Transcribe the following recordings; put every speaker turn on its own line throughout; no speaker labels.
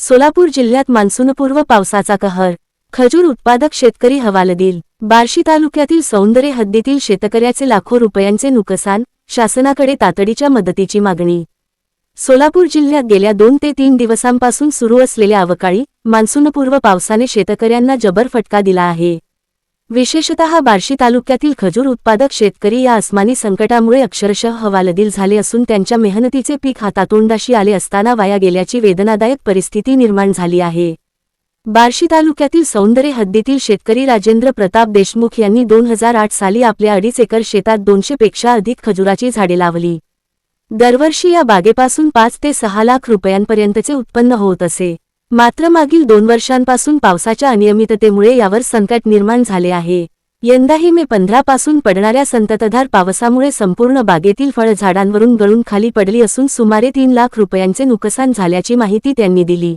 सोलापूर जिल्ह्यात मान्सूनपूर्व पावसाचा कहर. खजूर उत्पादक शेतकरी हवालदिल. बार्शी तालुक्यातील सौंदर्य हद्दीतील शेतकऱ्याचे लाखो रुपयांचे नुकसान शासनाकडे तातडीच्या मदतीची मागणी. सोलापूर जिल्ह्यात गेल्या दोन ते तीन दिवसांपासून सुरू असलेल्या अवकाळी मान्सूनपूर्व पावसाने शेतकऱ्यांना जबर फटका दिला आहे. विशेषतः बार्शी तालुक्यातील खजूर उत्पादक शेतकरी या अस्मानी संकटामुळे अक्षरशः हवालदिल झाले असून त्यांच्या मेहनतीचे पीक हातातोंडाशी आले असताना वाया गेल्याची वेदनादायक परिस्थिती निर्माण झाली आहे. बार्शी तालुक्यातील सौंदर्य हद्दीतील शेतकरी राजेंद्र प्रताप देशमुख यांनी दोन हजार आठ साली आपल्या अडीच एकर शेतात दोनशेपेक्षा अधिक खजुराची झाडे लावली. दरवर्षी या बागेपासून पाच ते सहा लाख रुपयांपर्यंतचे उत्पन्न होत असे. मात्र मागील दोन वर्षांपासून पावसाच्या अनियमिततेमुळे यावर संकट निर्माण झाले आहे. यंदाही मे पंधरापासून पडणाऱ्या संततधार पावसामुळे संपूर्ण बागेतील फळझाडांवरून गळून खाली पडली असून सुमारे तीन लाख रुपयांचे नुकसान झाल्याची माहिती त्यांनी दिली.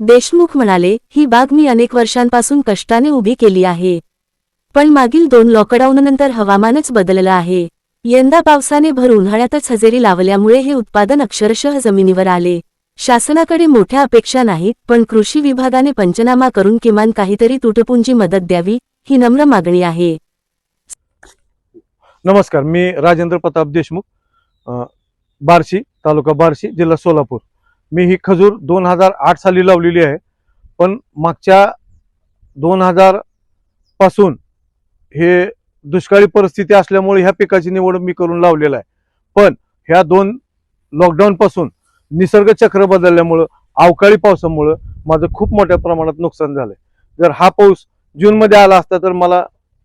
देशमुख म्हणाले ही बाग मी अनेक वर्षांपासून कष्टाने उभी केली आहे. पण मागील दोन लॉकडाऊननंतर हवामानच बदललं आहे. यंदा पावसाने भर उन्हाळ्यातच हजेरी लावल्यामुळे हे उत्पादन अक्षरशः जमिनीवर आले. शासनाकडे मोठ्या अपेक्षा नाहीत पण कृषी विभागाने पंचनामा करून किमान काहीतरी तुटपुंजी मदत द्यावी ही नम्र मागणी आहे.
नमस्कार मी राजेंद्र प्रताप देशमुख बार्शी तालुका बार्शी जिल्हा सोलापूर. मी ही खजूर दोन हजार आठ साली लावलेली आहे पण मागच्या दोन हजारपासून हे दुष्काळी परिस्थिती असल्यामुळे ह्या पिकाची निवड मी करून लावलेला आहे. पण ह्या दोन लॉकडाऊन पासून निसर्ग चक्र बदलल्यामुळं अवकाळी पावसामुळं माझं खूप मोठ्या प्रमाणात नुकसान झालंय. जर हा पाऊस जूनमध्ये आला असता तर मला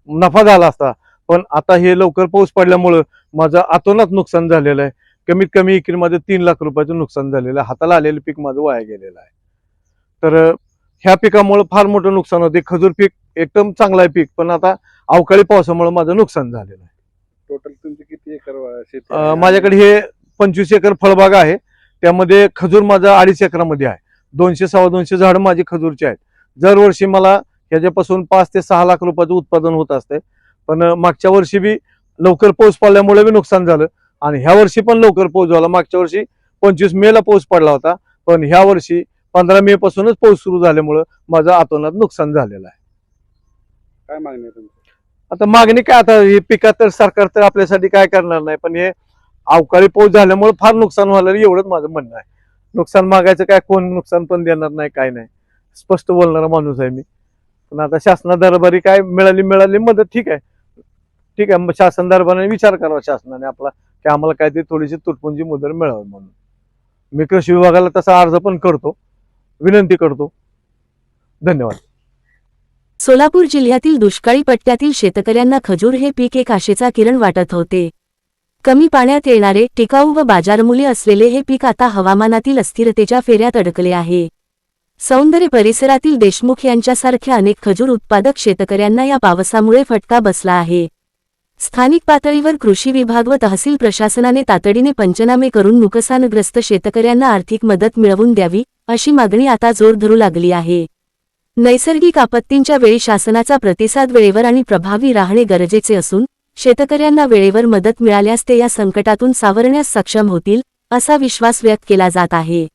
नफा झाला असता पण आता हे लवकर पाऊस पडल्यामुळं माझं अतोनात नुकसान झालेलं आहे. कमीत कमी इकरीमध्ये तीन लाख रुपयाचं नुकसान झालेलं आहे. हाताला आलेलं पीक माझं वाया गेलेलं आहे. तर ह्या पिकामुळं फार मोठं नुकसान होते. खजूर पीक एकदम चांगलं आहे पीक पण आता अवकाळी पावसामुळे माझं नुकसान झालेलं आहे.
टोटल तुमची किती एकर शेती?
माझ्याकडे हे पंचवीस एकर फळबाग आहे. त्यामध्ये खजूर माझं अडीच एकरामध्ये आहे. दोनशे सव्वा दोनशे झाडं माझी खजूरची आहेत. दरवर्षी मला ह्याच्यापासून पाच ते सहा लाख रुपयाचं उत्पादन होत असते. पण मागच्या वर्षी बी लवकर पाऊस पडल्यामुळे बी नुकसान झालं. आणि ह्या वर्षी पण लवकर पाऊस झाला. मागच्या वर्षी पंचवीस मे ला पाऊस पडला होता. पण ह्या वर्षी पंधरा मे पासूनच पाऊस सुरू झाल्यामुळं माझं अतोनात नुकसान झालेलं आहे.
काय मागणी
आता मागणी काय? आता हे पिकात तर सरकार तर आपल्यासाठी काय करणार नाही. पण हे अवकाळी पाऊस झाल्यामुळे फार नुकसान व्हायला एवढंच माझं म्हणणं आहे. नुकसान मागायचं काय कोण नुकसान पण देणार नाही काय नाही. स्पष्ट बोलणारा माणूस आहे मी. पण आता शासना दरबारी काय मिळाली मिळाली मदत ठीक आहे. ठीक आहे मग शासन दरबाराने विचार करावा शासनाने आपला की आम्हाला काहीतरी थोडीशी तुटपुंजी मुदत मिळावी म्हणून. मी कृषी विभागाला तसा अर्ज पण करतो. विनंती करतो. धन्यवाद.
सोलापूर जिल्ह्यातील दुष्काळी पट्ट्यातील शेतकऱ्यांना खजूर हे पीक एक आशेचा किरण वाटत होते. कमी पाण्यात येणारे टिकाऊ व बाजारमूल्य असलेले हे पीक आता हवामानातील अस्थिरतेच्या फेऱ्यात अडकले आहे. सौंदर्य परिसरातील देशमुख यांच्यासारख्या अनेक खजूर उत्पादक शेतकऱ्यांना या पावसामुळे फटका बसला आहे. स्थानिक पातळीवर कृषी विभाग व तहसील प्रशासनाने तातडीने पंचनामे करून नुकसानग्रस्त शेतकऱ्यांना आर्थिक मदत मिळवून द्यावी अशी मागणी आता जोर धरू लागली आहे. नैसर्गिक आपत्तींच्या वेळी शासनाचा प्रतिसाद वेळेवर आणि प्रभावी राहणे गरजेचे असून शेतकऱ्यांना वेळेवर मदत मिळाल्यास ते या संकटातून सावरण्यास सक्षम होतील असा विश्वास व्यक्त केला जात आहे.